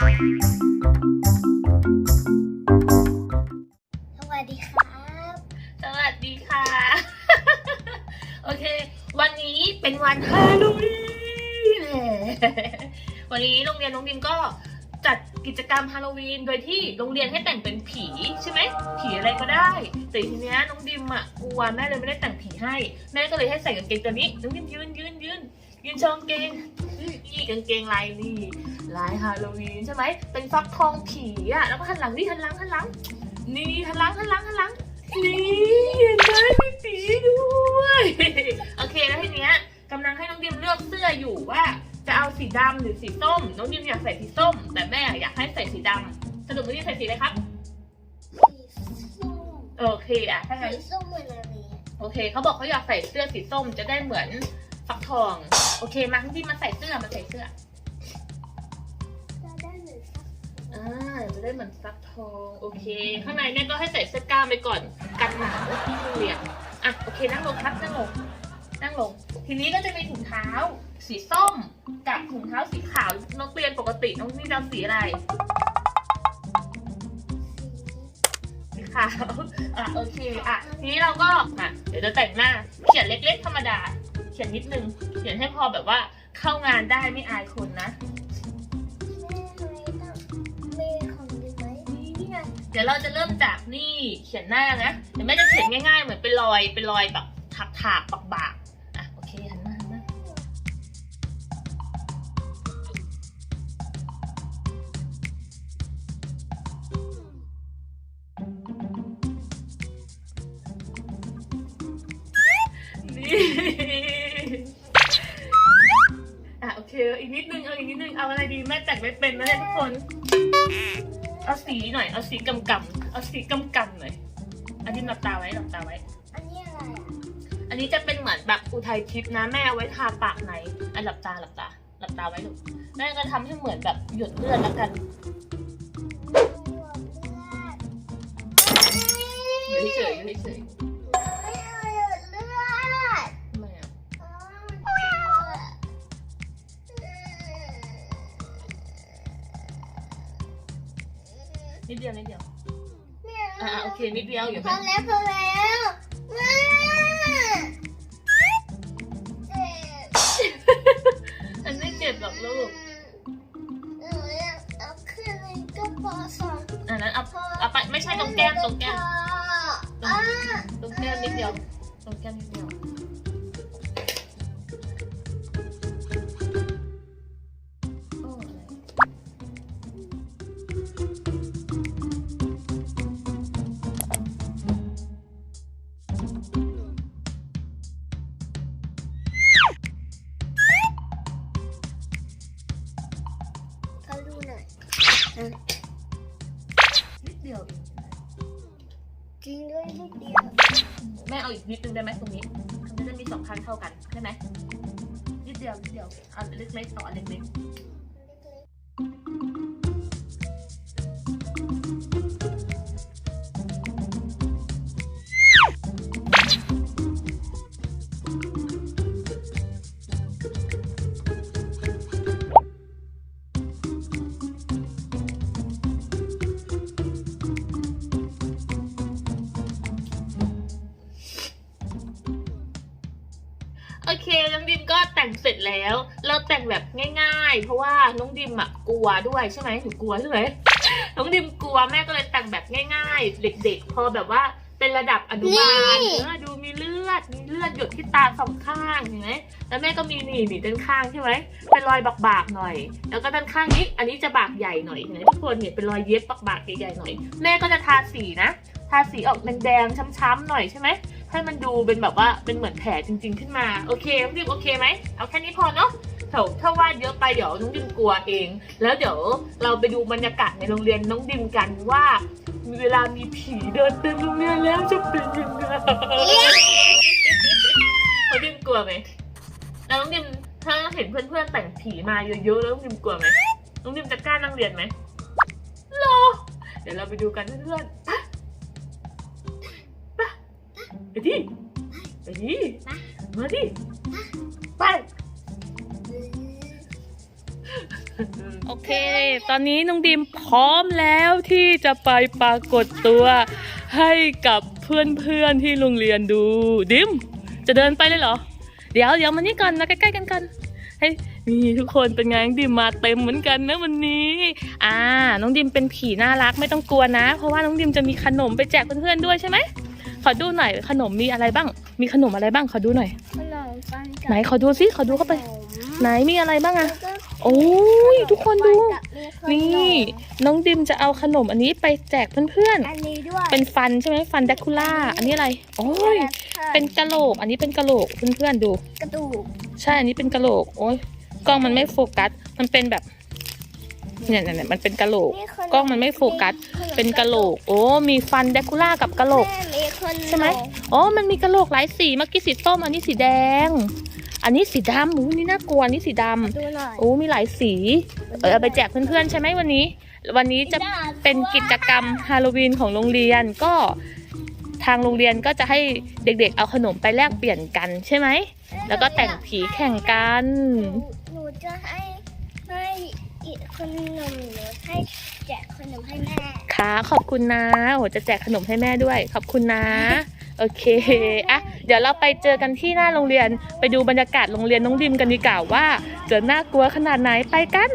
สวัสดีครับ สวัสดีค่ะ โอเค วันนี้เป็นวันฮาโลวีนวันนี้โรงเรียนน้องดิมก็จัดกิจกรรมฮาโลวีนโดยที่โรงเรียนให้แต่งเป็นผีใช่ไหมผีอะไรก็ได้ แต่ทีเนี้ยน้องดิมอะกลัวแม่เลยไม่ได้แต่งผีให้ แม่ก็เลยให้ใส่กางเกงตัวนี้น้องดิมยืนยืนยืนยืนชว์กางเกง นี่กางเกงลายนี่ลายฮาโลวีนใช่ไหมเป็นฟักทองผีอะแล้วก็หันหลังนี่หันหลังหันหลัง นี่หันหลังหันหลังหันหลังนี่เห็นไหมมีผีด้วยโอเคแล้วทีเนี้ยกำลังให้น้องดิมเลือกเสื้ออยู่ว่าจะเอาสีดำหรือสีส้ม น้องดิมอยากใส่สีส้ม แต่แม่อยากให้ใส่สีดำสรุปน้องดิมใส่สีอะไรครับสีส้มโอเคอะถ้างั้นสีส้มเหมือนอะไรอะโอเคเขาบอกเขาอยากใส่เสื้อสีส้มจะได้เหมือน ฟักทอง โอเคมาน้องดิมมาใส่เสื้อมาใส่เสื้อจะได้เหมือนสักอ่าจะได้เหมือนฟักทอง โอเค ข้างในเนี่ยก็ให้ใส่เสื้อกล้ามไปก่อนกันหนาวที่โรงเรียนอะโอเคนั่งลงครับนั่งลงนั่งลง ทีนี้ก็จะมีถุงเท้า สีส้มกับถุงเท้าสีขาวนักเรียนปกติน้องนี่จะเอาสีอะไรสีขาวอะโอเคอะทีนี้เราก็อะเดี๋ยวจะแต่งหน้าเขียนเล็ก ๆ ธรรมดา เขียนนิดนึง เขียนให้พอแบบว่าเข้างานได้ไม่อายคนนะ เดี๋ยวเราจะเริ่มจากนี่เขียนหน้านะเดี๋ยวแม่จะเขียนง่ายๆ เหมือนเป็นรอยเป็นรอยแบบถักถากๆบากๆ เคอีกนิดนึงเอาอีกนิดนึงเอาอะไรดีแม่แต่งไม่เป็นนะเนี่ยทุกคน เอาสีหน่อยเอาสีกำกำๆเอาสีกำกำๆหน่อยอันนี้หลับตาไว้หลับตาไว้ อันนี้อะไรอะอันนี้จะเป็นเหมือนแบบอุทัยทิพย์นะแม่เอาไว้ทาปากในอันหลับตาหลับตาหลับตาไว้ลูกแม่ก็ทำให้เหมือนแบบหยดเลือดแล้วกันอยู่เฉยๆอยู่เฉย นิดเดียวนิดเดียวไม่เอาอ่าโอเคนิดเดียวอยู่พแม่อแล้วพอแล้วแม่เจ็บอันไม่เจ็บหรอกลูกหนูอยากเอาขึ้นเลยก็พอสองอันนั้นเอาเอาไปไม่ใช่ตรงแก้มตรงแก้ม อ่า ตรงแก้มนิดเดียวตรงแก้มนิดเดียว ดูหน่อยนิดเดียวจริงด้วยนิดเดียวแม่เอาอีกนิดนึงได้ไหมตรงนี้มันจะมีสองข้างเท่ากันได้ไหมนิดเดียวนิดเดียวเอาเล็กๆต่ออันเล็กๆ โอเคน้องดิมก็แต่งเสร็จแล้ว เราแต่งแบบง่าย ๆ เพราะว่าน้องดิมอะกลัวด้วยใช่ไหมหนูกลัวใช่ไหมน้องดิมกลัวแม่ก็เลยแต่งแบบง่าย ๆ เด็ก ๆ พอแบบว่าเป็นระดับอนุบาลเออดูมีเลือดมีเลือดหยดที่ตาสองข้างเห็นไหมแล้วแม่ก็มีหนีหนีด้านข้างใช่ไหมเป็นรอยบากๆหน่อย แล้วก็ด้านข้างนี้อันนี้จะบากใหญ่หน่อยเห็นไหมทุกคนเห็นเป็นรอยเย็บบากๆใหญ่ๆหน่อย แม่ก็จะทาสีนะ ทาสีออกแดงๆช้ำๆหน่อยใช่ไหม ให้มันดูเป็นแบบว่าเป็นเหมือนแผลจริง ๆ ขึ้นมา โอเคน้องดิมโอเคไหมเอาแค่นี้พอเนาะถอะถ้าวาดเยอะไปเดี๋ยวน้องดิมกลัวเอง แล้วเดี๋ยวเราไปดูบรรยากาศในโรงเรียนน้องดิมกันว่าเวลามีผีเดินเต็มโรงเรียนแล้วจะเป็นยังไงน้องดิมกลัวไหมแล้วน้องดิมถ้าเห็นเพื่อนๆแต่งผีมาเยอะๆแล้วน้องดิมกลัวไหมน้องดิมจะกล้านั่งเรียนไหมรอเดี๋ยวเราไปดูกันเพื่อนๆ ไปไปดิไปดิมาดิไป โอเค ตอนนี้น้องดิมพร้อมแล้วที่จะไปปรากฏตัวให้กับเพื่อนๆที่โรงเรียนดู ดิม จะเดินไปเลยเหรอ เดี๋ยวเดี๋ยวมานี่ก่อนมาใกล้ๆกันกันให้นี่ทุกคนเป็นไงน้องดิมมาเต็มเหมือนกันนะวันนี้ อ่า น้องดิมเป็นผีน่ารักไม่ต้องกลัวนะ เพราะว่าน้องดิมจะมีขนมไปแจกเพื่อนๆด้วยใช่ไหม ขอดูหน่อยขนมมีอะไรบ้าง มีขนมอะไรบ้างขอดูหน่อย ขนมปังกับไหนขอดูซิขอดูเข้าไปขนมไหนมีอะไรบ้างแล้อะวก็โอ้ยทุกคนดูกับมีขนี่น้องดิมจะเอาขนมอันนี้ไปแจกเพื่อนอันนี้ด้วยๆ เป็นฟันใช่ไหมฟันแดคูล่า อันนี้อะไร โอ้ย เป็นกะโหลก อันนี้เป็นกะโหลกเพื่อนๆดู กระดูกใช่ อันนี้เป็นกะโหลก โอ้ยกล้องมันไม่โฟกัส มันเป็นแบบ เนี่ยเนี่ยเนี่ยมันเป็นกะโหลกมีขนกล้องมันไม่โฟกัส เป็นกะโหลก โอ้ มีฟันแดคูล่ากับกะโหลกแม่มีขนมใช่ไหมอ๋อ มันมีกะโหลกหลายสี เมื่อกี้สีส้ม อันนี้สีแดง อันนี้สีดำอู้นี่น่ากลัวอันนี้สีดำดูหน่อยโอ้มีหลายสี เออเอาไปแจกเพื่อนๆใช่ไหมวันนี้ วันนี้จะเป็นกิจกรรมฮาโลวีนของโรงเรียน ก็ทางโรงเรียนก็จะให้เด็กๆ เอาขนมไปแลกเปลี่ยนกันใช่ไหม แล้วก็แต่งผีแข่งกัน หนูหนูจะให้ให้อีกค นหนึ่งหนูให้แจกขนมให้แม่ค่ะขอบคุณนะโอ้จะแจกขนมให้แม่ด้วย ขอบคุณนะ โอเคอะเดี๋ยวเราไปเจอกันที่หน้าโรงเรียนไปดูบรรยากาศโรงเรียนน้องดิมกันดีกว่าว่าจะน่ากลัวขนาดไหนไปกัน